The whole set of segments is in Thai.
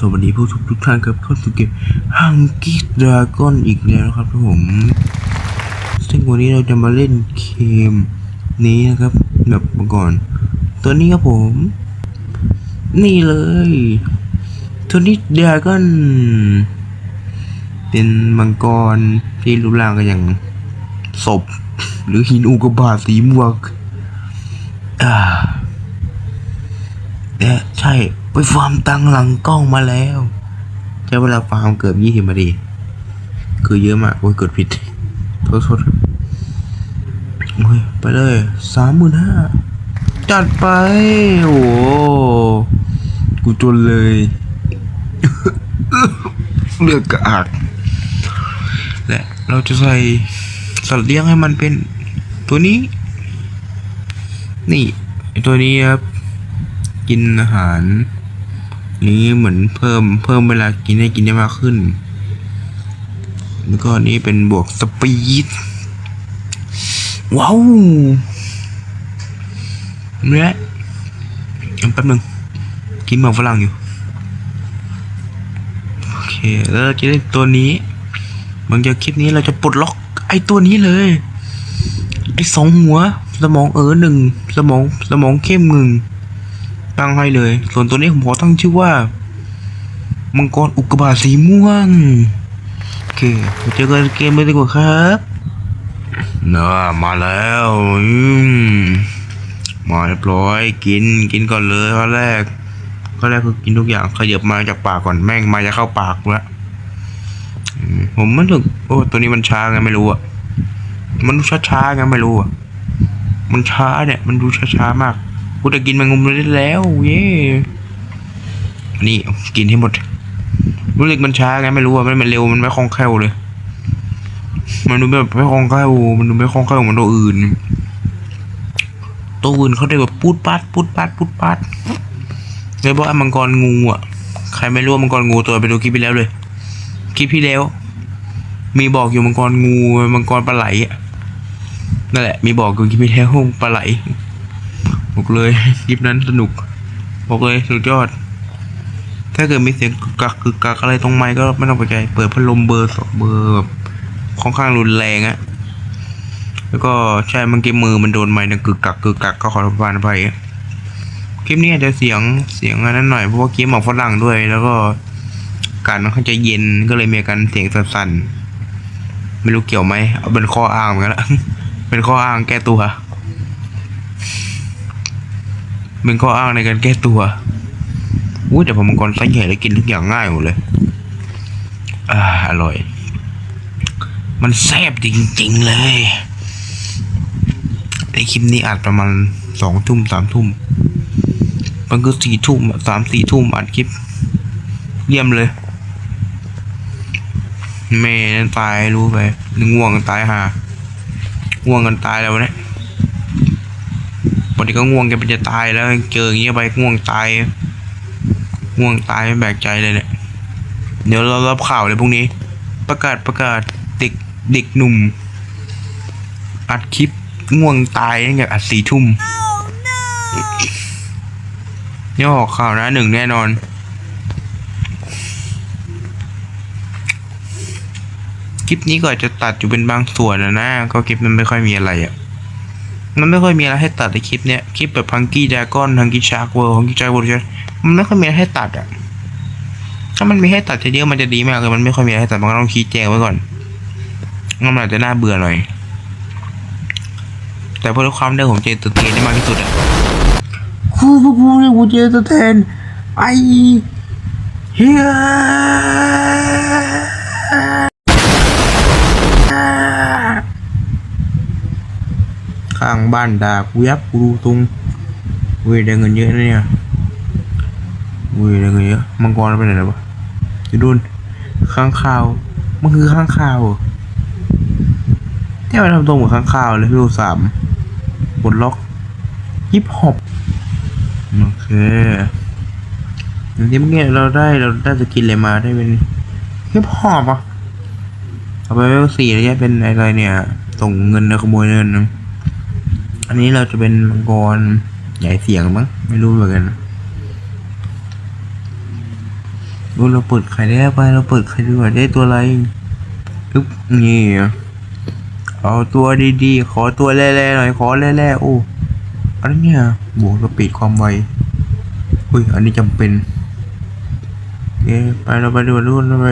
สวัสดีผู้ชมทุกท่านครับเข้าสู่เกมฮังกี้ดราก้อนอีกแล้วนะครับผมซึ่งวันนี้เราจะมาเล่นเกมนี้นะครับ แบบเมื่อก่อน ตัวนี้ครับผม นี่เลยตัวนี้ดราก้อนเป็นมังกรที่รูปร่างก็อย่างศพ หรือหินอุกกาบาตสีม่วงอ่าเนี่ยใช่ ฟาร์มตังหลังกล้องมาแล้วใช้เวลาฟาร์มเกือบยี่สิบนาทีคือเยอะมากโอ้ยกดผิดโทษโทษโอ้ยไปเลยสามหมื่นห้าจัดไป โอ้โหกูจนเลยเลือกกระอักและเราจะใส่สัตว์เลี้ยงให้มันเป็นตัวนี้ นี่ตัวนี้ครับ กินอาหาร นี้เหมือนเพิ่มเพิ่มเวลากินให้กินได้มากขึ้น แล้วก็นี้เป็นบวกสปีดว้าวเนี่ยแป๊บนึงกินหมากฝรั่งอยู่ โอเค แล้วเราจะได้ตัวนี้บางจากคลิปนี้เราจะปลดล็อกไอ้ตัวนี้เลย ไอ้สองหัว สมองเออหนึ่ง สมองสมองเข้มหนึ่ง ตั้งให้เลย ส่วนตัวนี้ผมขอตั้งชื่อว่า มังกรอุกกาบาตสีม่วง โอเคมาเจอกันเกมเลยดีกว่าครับเน่ามาแล้วมมาเรียบร้อยกินกินก่อนเลยข้อแรกข้อแรกคือกินทุกอย่างขยับมาจากปากก่อนแม่งมาจะเข้าปากแล้วอืมผมมันถึกโอ้ตัวนี้มันช้าไงไม่รู้อะมันดูช้าๆไงไม่รู้อะมันช้าเนี่ยมันดูช้าๆมาก กูจะกินแมงมุมได้แล้ว เย่นี่กินให้หมดรู้สึกมันช้าไงไม่รู้อะมันมันเร็วมันไม่คล่องแคล่วเลย มันดูแบบไม่คล่องแคล่วมันดูไม่คล่องแคล่วเหมือนตัวอื่น ตัวอื่นเขาได้แบบปูดปัดปูดปัดปูดปัดเลยบอกมังกรงูอะ ใครไม่รู้มังกรงูตัวไปดูคลิปที่แล้วเลยคลิปที่แล้ว มีบอกอยู่มังกรงูมังกรปลาไหลอะนั่นแหละ มีบอกอยู่คลิปที่แล้วปลาไหล บอกเลยคลิปนั้นสนุกบอกเลยสุดยอด ถ้าเกิดมีเสียงกึกกักกึกกักอะไรตรงไม้ก็ไม่ต้องไปใจเปิดพัดลมเบอร์สองเบอร์แบบค่อนข้างรุนแรงอะแล้วก็ใช่เมันกี้มือมันโดนไม้นะกึกกักกึกกักก็ขอทานอภัยคลิปนี้อาจจะเสียงเสียงอันนั้นหน่อยเพราะว่าคลิปหมอกฝรั่งด้วย แล้วก็อากาศมันค่อนข้าจะเย็นก็เลยมีอาการเสียงสั่นๆไม่รู้เกี่ยวไหมเอาเป็นข้ออ้างเหมือนกันละเป็นข้ออ้างแก้ตัว เป็นข้ออ้างในการแก้ตัวอุ้ยแต่ผมมังกรไซส์ใหญ่แล้วกินทุกอย่างง่ายหมดเลย อ่า อร่อย มันแซ่บจริง ๆ เลยไอคลิปนี้อัดประมาณสองทุ่มสามทุ่มมันคือสี่ทุ่มสามสี่ทุ่มอัดคลิป เยี่ยมเลยแม่นั่นตายรู้ไปง่วงกันตายหาง่วงกันตายแล้วเนี่ย วันนี้ก็ง่วงกันเป็นจะตายแล้วเจออย่างเงี้ยไปง่วงตาย ง่วงตายไม่แบกใจเลยเนี่ยเดี๋ยวเรารับข่าวเลยพรุ่งนี้ ประกาศประกาศเด็กเด็กหนุ่ม อัดคลิปง่วงตายตั้งแต่อัดสี่ทุ่มนี่ออกข่าวนะหนึ่งแน่นอนคลิปนี้ก็อาจจะตัดอยู่เป็นบางส่วนนะนะ ก็คลิปมันไม่ค่อยมีอะไรอะ่ะ มันไม่ค่อยมีอะไรให้ตัดในคลิปเนี้ยคลิปแบบพังกี้ดากอนพังกี้ชาร์กเวิร์พังกี้ชาร์กเวิร์มันไม่ค่อยมีอะไรให้ตัดอะถ้ามันมีให้ตัดเยอะมันจะดีมากเลยมันไม่ค่อยมีอะไรให้ตัดมันก็ต้องชี้แจงไว้ก่อนงั้นมันอาจจะน่าเบื่อหน่อย แต่เพื่อความได้ผมเจตเทนได้มากที่สุดอะคู่พวกกูเนี่ยกูเจตัวเทนไอเฮีย ข้างบ้านดากูยับกูดูตรงเว้ยได้เงินเยอะนะเนี่ยเว้ยได้เงินเยอะมังกรไปไหนแล้ววะจะโดนข้างข่าวมันคือข้างข่าวเหรอเนี่ยมันทำตรงเหมือนข้างข่าวเลยพี่ดูสามปลดล็อกฮิปฮอปโอเคอย่างที่เมื่อกี้เราได้เราได้สกินอะไรมาได้เป็นฮิปฮอปอะเอาไปเวลสี่แล้วจะเป็นอะไรเนี่ย ส่งเงินนะขโมยเงินนะ อันนี้เราจะเป็นมังกรใหญ่เสียงมั้งไม่รู้เหมือนกันดูเราเปิดไข่ได้ไปเราเปิดไข่ดีกว่าได้ตัวอะไรปึ๊บนี่เอาตัวดีๆ ขอตัวแร่ๆหน่อยขอแร่ๆโอ้อันเนี้ยบวกสปีดความไวอุ้ยอันนี้จำเป็นโอเคไปเราไปดูดูเราไป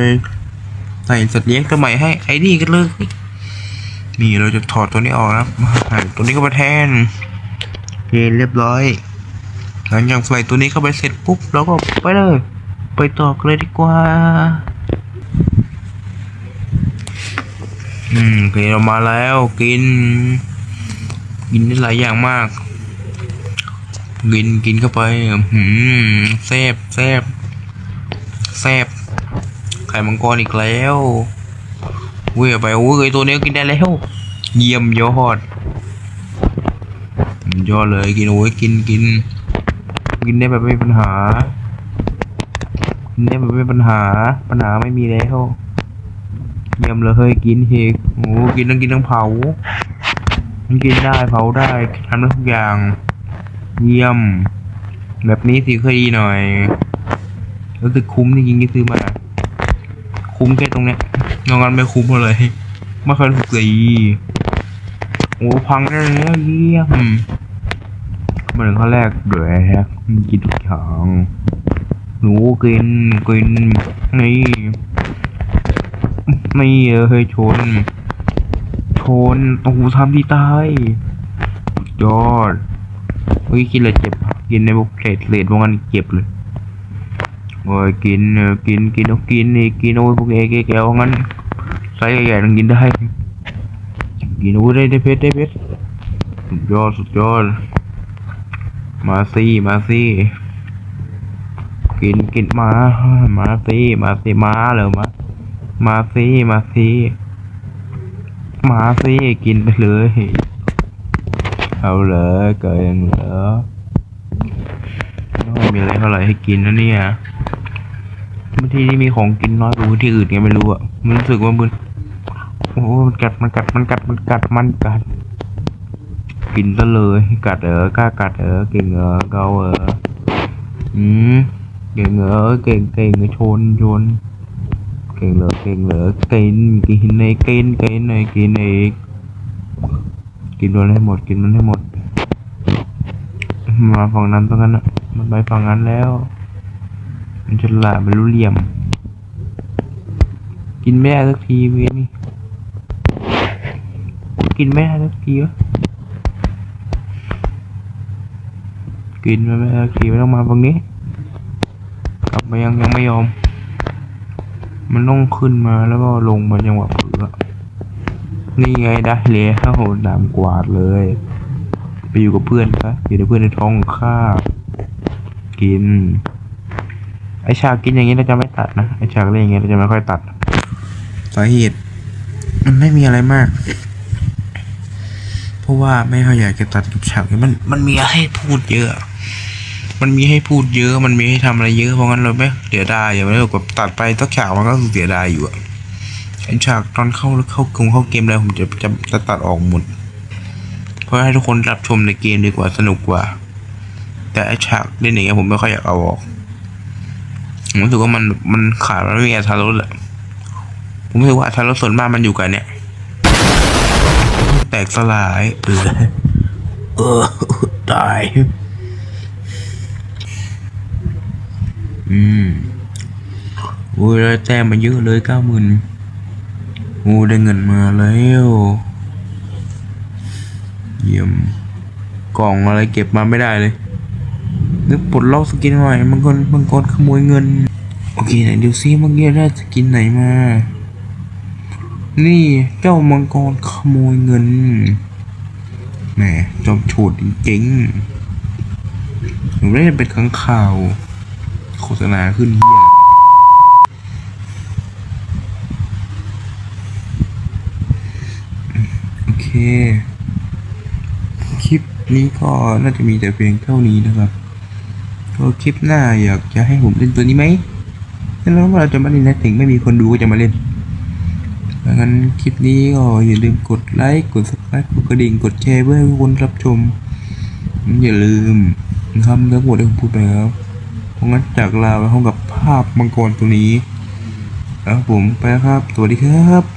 ใส่สัตว์เลี้ยงตัวใหม่ให้ไอ้นี่กันเลย นี่เราจะถอดตัวนี้ออกนะใส่ตัวนี้ก็มาแทนเเรียบร้อย หลังจากใส่ตัวนี้เข้าไปเสร็จปุ๊บเราก็ไปเลย ไปต่อกเลยดีกว่า อืมโอเคเรามาแล้วกิน กินได้หลายอย่างมาก กินกินเข้าไปหืมแซบแซบแซบไข่มังกรอีกแล้ว เว้ยไปโอ้ยตัวนี้กินได้แล้วเยี่ยมยอดยอดเลยกินโอ้ยกินกินกินได้แบบไม่มีปัญหากินได้แบบไม่มีปัญหา ปัญหาไม่มีแล้วเยี่ยมเลยเฮ้ยกินเฮกโอ้กินทั้งกินทั้งเผามันกินได้เผาได้ทำได้ทุกอย่าง เยี่ยม แบบนี้สิเคยดีหน่อยรู้สึกคุ้มจริงๆที่ซื้อมา คุ้มแค่ตรงเนี้ย นอกนั้นไม่คุ้มเลย ไม่เคยรู้สึกเลยโอ้พังได้แล้วเยี่ยมมาถึงข้อแรกเดี๋ยวแฮกกินทุกอย่างหนูกินกินนี่ไม่เฮ้ยชน ชนโอ้โหทำที่ตายสุดยอดเฮ้ยกินเลยเจ็บ กินในบุกเศษเลดพวกนั้นเจ็บเลย โอ้ยกินกินกินเอากินนี่กินโอ้ยพวกเอเกแกวงั้นไซส์ใหญ่ๆต้องกินได้ กินโอ้ยได้ได้เพชรได้เพชรสุดยอดสุดยอด มาสิมาสิกินกินมา มาสิมาสิมาเหรอมา มาสิมาสิมาสิกินไปเลย เอาเลยเกินเหรอไม่มีอะไรเท่าไหร่ให้กินนะเนี่ย บางทีนี่มีของกินน้อยกว่าที่อื่นไงไม่รู้อะมันรู้สึกว่ามันโอ้โหมันกัดมันกัดมันกัดมันกัดมันกัด กินซะเลยกัดเออกล้ากัดเออเก่งเออเกาเอออืมเก่งเออเก่งเก่งเออชนชนเก่งเหรอเก่งเหรอกินกินในกินกินในกินอีกกินมันให้หมดกินมันให้หมด มาฝั่งนั้นตรงนั้นอะมันไปฝั่งนั้นแล้ว มันฉลาดมันรู้เหลี่ยม กินไม่ได้สักทีเว้ยนี่ กินไม่ได้สักทีวะกินไม่ได้ขี่ไม่ต้องมาฝั่งนี้ กลับมายังยังไม่ยอม มันต้องขึ้นมาแล้วก็ลงมาจังหวะเผือนี่ไงได้แล้วโหดามกวาดเลย ไปอยู่กับเพื่อนซะอยู่ในเพื่อนในท้องของข้ากิน ไอฉากกินอย่างนี้เราจะไม่ตัดนะไอฉากเล่นอย่างนี้เราจะไม่ค่อยตัดสาเหตุมันไม่มีอะไรมาก เพราะว่าไม่ค่อยอยากจะตัดกับฉากมันมันมีให้พูดเยอะ มันมีให้พูดเยอะ มันมีให้ทำอะไรเยอะเพราะงั้นเราไม่เสียดายอย่างนี้แบบตัดไปสักฉากมันก็เสียดายอยู่อะไอฉากตอนเข้าเข้ากงเข้าเกมอะไรผมจะจะจะตัดออกหมดเพื่อให้ทุกคนรับชมในเกมดีกว่าสนุกกว่า แต่ไอฉากเล่นอย่างเงี้ยผมไม่ค่อยอยากเอาออก ผมรู้สึกว่ามันมันขาดมันไม่มีอรรถรสแหละผมรู้สึกว่าอรรถรสส่วนมากมันอยู่กันเนี่ย แตกสลายเออเออตายอืมโอ้ยได้แต้มมาเยอะเลยเก้าหมื่นโอ้ได้เงินมาแล้วเยี่ยมกล่องอะไรเก็บมาไม่ได้เลยนึกปลดล็อกสกินใหม่มังกรมังกรขโมยเงิน เคไหนดูซิเมื่อกี้ได้สกินไหนมา นี่เจ้ามังกรขโมยเงิน แหมจอมโฉดจริงๆหนูได้เป็นข้างข่าว โฆษณาขึ้นเฮียโอเค คลิปนี้ก็น่าจะมีแต่เพียงเท่านี้นะครับคลิปหน้าอยากจะให้ผมเล่นตัวนี้ไหม แล้วเราจะมาเล่นนะถึงไม่มีคนดูก็จะมาเล่นงั้นคลิปนี้ก็อย่าลืมกดไลค์ กด subscribe กดกระดิ่ง กดแชร์เพื่อให้ทุกคนรับชม อย่าลืมคำทั้งหมดที่ผมพูดไปครับเพราะงั้นจากลาไปพร้อมกับภาพมังกรตัวนี้ แล้วผมไปแล้วครับ สวัสดีครับ